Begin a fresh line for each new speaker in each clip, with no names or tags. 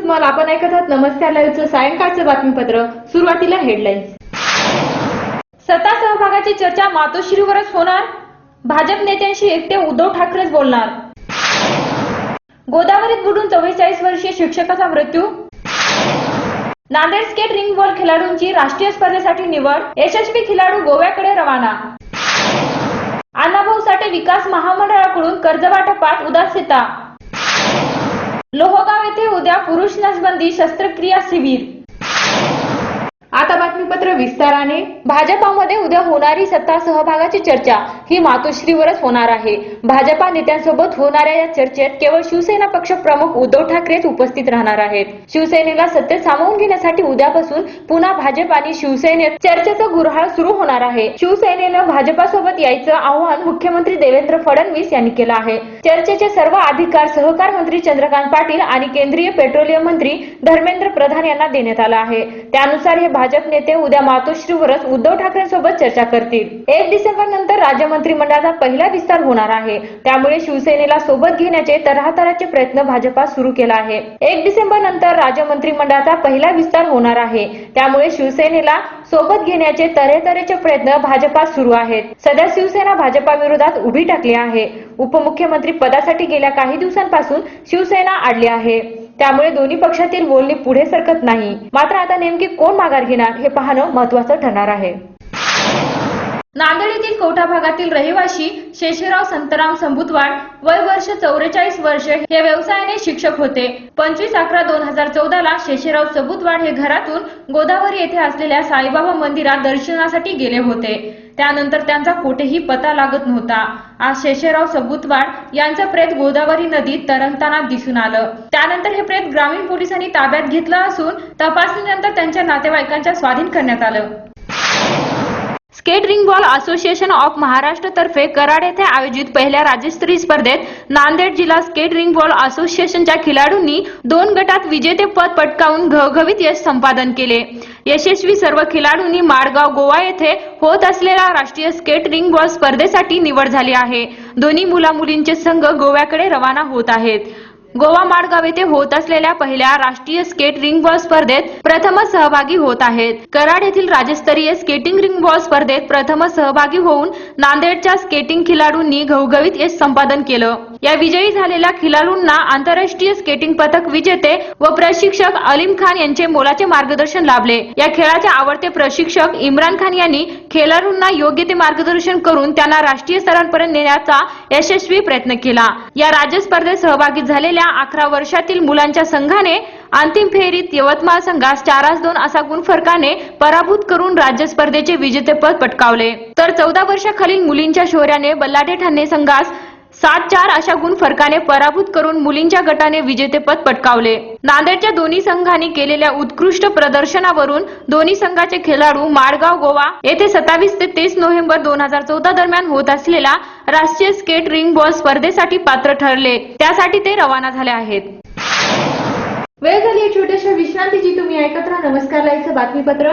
सुदेश आपण ऐकत आहात नमस्कार लाईव्हचं सायंकाळचं बातमीपत्र. सुरुवातीला हेडलाईन्स सत्ता सहभागाची चर्चा मातोश्रीवरच होणार? भाजप नेत्यांशी एकटे उद्धव ठाकरेच बोलणार? गोदावरीत बुडून चव्वेचाळीस वर्षीय शिक्षकाचा मृत्यू? नांदेड स्केट रिंग बॉल खेळाडूंची राष्ट्रीय स्पर्धेसाठी निवड? यशस्वी खेळाडू गोव्याकडे रवाना? अण्णाभाऊ साठे विकास महामंडळाकडून कर्जवाटपात उदासीता लोहगाव येथे उद्या पुरुष नसबंदी शस्त्रक्रिया शिबिर बातमीपत्र विस्ताराने भाजपामध्ये उद्या होणारी सत्ता सहभागाची चर्चा ही मातोश्रीवरच होणार आहे. भाजपा नेत्यांसोबत होणाऱ्या या चर्चेत केवळ शिवसेना पक्ष प्रमुख उद्धव ठाकरेच उपस्थित राहणार आहेत. शिवसेनेला सत्तेत सामावून घेण्यासाठी उद्यापासून पुन्हा भाजप आणि शिवसेनेत चर्चेचं गुरहाळ सुरू होणार आहे. शिवसेनेनं भाजपासोबत यायचं आव्हान मुख्यमंत्री देवेंद्र फडणवीस यांनी केलं आहे. चर्चेचे सर्व अधिकार सहकार मंत्री चंद्रकांत पाटील आणि केंद्रीय पेट्रोलियम मंत्री धर्मेंद्र प्रधान यांना देण्यात आलं आहे. त्यानुसार हे भाजप नेते उद्या मातोश्रीवरच उद्धव ठाकरेंसोबत चर्चा करतील. एक डिसेंबर नंतर राज्य मंत्रिमंडळाचा पहिला विस्तार होणार आहे. त्यामुळे शिवसेनेला सोबत घेण्याचे तऱ्हातऱ्हाचे प्रयत्न भाजपा सुरू केला आहे. एक डिसेंबर नंतर राज्य मंत्रिमंडळाचा पहिला विस्तार होणार आहे. त्यामुळे शिवसेनेला सोबत घेण्याचे तऱ्हेतऱ्हेचे प्रयत्न भाजपा सुरू आहेत. सध्या शिवसेना भाजपा विरोधात उभी टाकली आहे. उपमुख्यमंत्री पदासाठी गेल्या काही दिवसांपासून शिवसेना आडली आहे. त्यामुळे दोन्ही पक्षातील बोलणी पुढे सरकत नाही. मात्र आता नेमकी कोण माघार घेणार हे पाहणं महत्वाचं ठरणार आहे. नांदेड येथील कोठा भागातील रहिवासी शेषराव संतराम संभुतवाड वय वर्ष चौवेचाळीस वर्ष हे व्यवसायाने शिक्षक होते. पंचवीस अकरा दोन हजार चौदा ला शेषराव सबुतवाड हे घरातून गोदावरी येथे असलेल्या साईबाबा मंदिरात दर्शनासाठी गेले होते. त्यानंतर त्यांचा कुठेही पता लागत नव्हता. आज शेषराव सबुतवाड यांचं प्रेत गोदावरी नदीत तरंगताना दिसून आलं. त्यानंतर हे प्रेत ग्रामीण पोलिसांनी ताब्यात घेतलं असून तपासणीनंतर त्यांच्या नातेवाईकांच्या स्वाधीन करण्यात आलं. Skate ring ball association of Maharashtra तर्फे कराड येथे आयोजित पहिल्या राज्यस्तरीय स्पर्धेत नांदेड जिल्हा स्केट रिंग बॉल असोसिएशनच्या खेळाडूंनी दोन गटात विजेतेपद पटकावून घवघवीत यश संपादन केले. यशस्वी सर्व खेळाडूंनी माडगाव गोवा येथे होत असलेल्या राष्ट्रीय स्केट व स्पर्धेसाठी निवड झाली आहे. दोन्ही मुला मुलींचे संघ गोव्याकडे रवाना होत आहेत. गोवा माडगाव येथे होत असलेल्या पहिल्या राष्ट्रीय स्केट रिंग बॉल स्पर्धेत प्रथमच सहभागी होत आहेत. कराड येथील राज्यस्तरीय स्केटिंग रिंग बॉल स्पर्धेत प्रथमच सहभागी होऊन नांदेडच्या स्केटिंग खेळाडूंनी घवघवीत यश संपादन केलं. या विजयी झालेल्या खिलाडूंना आंतरराष्ट्रीय स्केटिंग पथक विजेते व प्रशिक्षक अलीम खान यांचे मोलाचे मार्गदर्शन लाभले. या खेळाचे आवडते प्रशिक्षक इम्रान खान यांनी खेळाडूंना योग्य ते मार्गदर्शन करून त्यांना राष्ट्रीय स्तरांपर्यंत नेण्याचा यशस्वी प्रयत्न केला. या राज्य स्पर्धेत सहभागी झालेल्या अकरा वर्षातील मुलांच्या संघाने अंतिम फेरीत यवतमाळ संघास चारास दोन असा गुण फरकाने पराभूत करून राज्य स्पर्धेचे विजेतेपद पटकावले. तर चौदा वर्षाखालील मुलींच्या शौर्याने बल्लाडे ठाणे संघास सात चार अशा गुण फरकाने पराभूत करून मुलींच्या गटाने विजेतेपद पटकावले. नांदेडच्या दोन्ही संघांनी केलेल्या उत्कृष्ट प्रदर्शनावरून दोन्ही संघाचे खेळाडू माडगाव गोवा येथे सत्तावीस ते तेवीस नोव्हेंबर दोन हजार चौदा दरम्यान होत असलेल्या राष्ट्रीय स्केट रिंग बॉल स्पर्धेसाठी पात्र ठरले. त्यासाठी ते रवाना झाले आहेत. वेळ झाली छोट्याशा विश्रांतीची. तुम्ही ऐकत राहा नमस्कार लाईचं बातमीपत्र.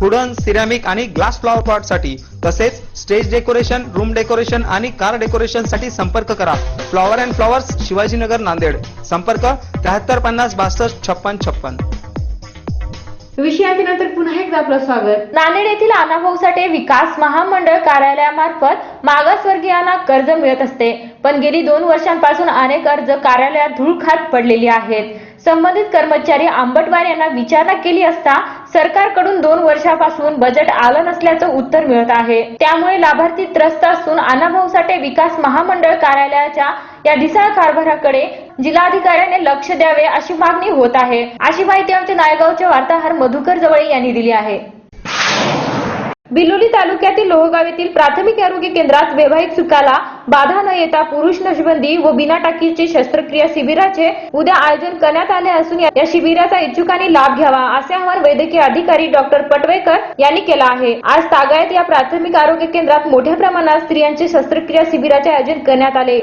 Wooden ceramic आणि ग्लास फ्लॉवर पॉटसाठी तसेच स्टेज डेकोरेशन रूम डेकोरेशन आणि कार डेकोरेशनसाठी संपर्क करा. Flower and flowers Shivajinagar Nanded. संपर्क त्र्याहत्तर पन्नास बासष्ट छप्पन छप्पन.
विषयानंतर पुन्हा एकदा आपलं स्वागत. नांदेड येथील अण्णाभाऊ साठे विकास महामंडळ कार्यालयामार्फत मागासवर्गीयांना कर्ज मिळत असते. पण गेली दोन वर्षांपासून अनेक अर्ज कार्यालयात धूळ खात पडलेली आहेत. संबंधित कर्मचारी आंबटवार यांना विचारणा केली असता सरकारकडून दोन वर्षापासून बजेट आलं नसल्याचं उत्तर मिळत आहे. त्यामुळे लाभार्थी त्रस्त असून अण्णाभाऊ साठे विकास महामंडळ कार्यालयाच्या या ढिसाळ कारभाराकडे जिल्हाधिकाऱ्याने लक्ष द्यावे अशी मागणी होत आहे. अशी माहिती आमचे नायगावचे वार्ताहर मधुकर जवळे यांनी दिली आहे. बिलोली तालुक्यातील लोहगाव येथील प्राथमिक आरोग्य केंद्रात वैवाहिक सुखाला बाधा न येता पुरुष नशबंदी व बिना टाकीचे शस्त्रक्रिया शिबिराचे उद्या आयोजन करण्यात आले असून या शिबिराचा इच्छुकांनी लाभ घ्यावा असे आवाहन वैद्यकीय अधिकारी डॉक्टर पटवेकर यांनी केलं आहे. आज तागायत या प्राथमिक आरोग्य केंद्रात मोठ्या प्रमाणात स्त्रियांचे शस्त्रक्रिया शिबिराचे आयोजन करण्यात आले.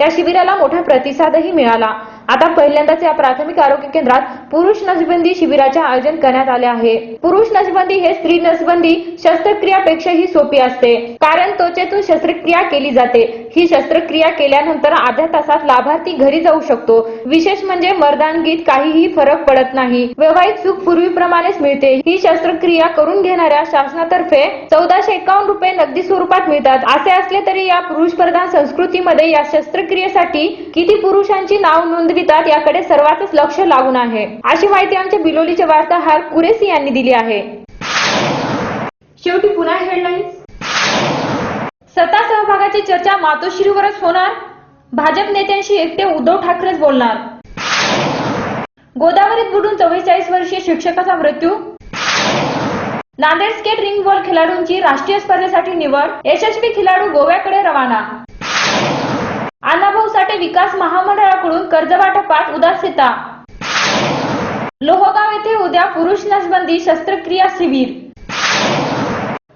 या शिबिराला मोठा प्रतिसादही मिळाला. आता पहिल्यांदाच या प्राथमिक आरोग्य केंद्रात पुरुष नसबंदी शिबिराचे आयोजन करण्यात आले आहे. पुरुष नसबंदी हे स्त्री नसबंदी शस्त्रक्रियापेक्षाही सोपी असते. कारण त्वचेतून शस्त्रक्रिया केली जाते. ही शस्त्रक्रिया केल्यानंतर अर्ध्या तासात लाभार्थी घरी जाऊ शकतो. विशेष म्हणजे मर्दानगीत काहीही फरक पडत नाही. वैवाहिक सुख पूर्वीप्रमाणेच मिळते. ही शस्त्रक्रिया करून घेणाऱ्या शासनातर्फे चौदाशे एकावन्न रुपये नगदी स्वरूपात मिळतात. असे असले तरी या पुरुष प्रधान संस्कृतीमध्ये या शस्त्रक्रियेसाठी किती पुरुषांची नाव नोंदणी नोंदवितात याकडे सर्वांच लक्ष लागून आहे. अशी माहिती आमच्या बिलोलीचे वार्ताहर कुरेसी यांनी दिली आहे. शेवटी पुन्हा हेडलाईन्स सत्ता सहभागाची चर्चा मातोश्रीवरच होणार? भाजप नेत्यांशी एकटे उद्धव ठाकरेच बोलणार? गोदावरीत बुडून चव्वेचाळीस वर्षीय शिक्षकाचा मृत्यू? नांदेड स्केट रिंग बॉल खेळाडूंची राष्ट्रीय स्पर्धेसाठी निवड? यशस्वी खेळाडू गोव्याकडे रवाना? अण्णाभाऊ साठे विकास महामंडळाकडून कर्जवाटपात उदासीनता. लोहगाव येथे उद्या पुरुष नसबंदी शस्त्रक्रिया शिबिर.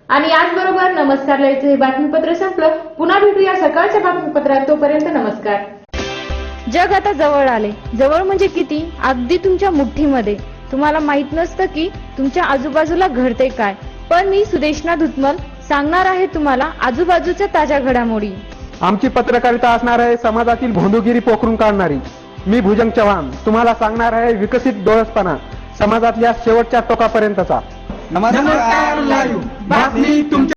आणि याचबरोबर नमस्कार लयचं हे बातमीपत्र संपलं. पुन्हा भेटूया सकाळच्या बातमीपत्रात. तोपर्यंत नमस्कार. जग आता जवळ आले. जवळ म्हणजे किती? अगदी तुमच्या मुठ्ठीमध्ये. तुम्हाला माहीत नसतं की तुमच्या आजूबाजूला घडते काय. पण मी सुदेशना धुतमल सांगणार आहे तुम्हाला आजूबाजूच्या ताज्या घडामोडी.
आमची पत्रकारिता असणार आहे समाजातील भोंदूगिरी पोखरून काढणारी. मी भुजंग चव्हाण तुम्हाला सांगणार आहे विकसित डोळसपणा समाजातल्या शेवटच्या टोकापर्यंतचा.
नमस्कार
बातमी तुमच्या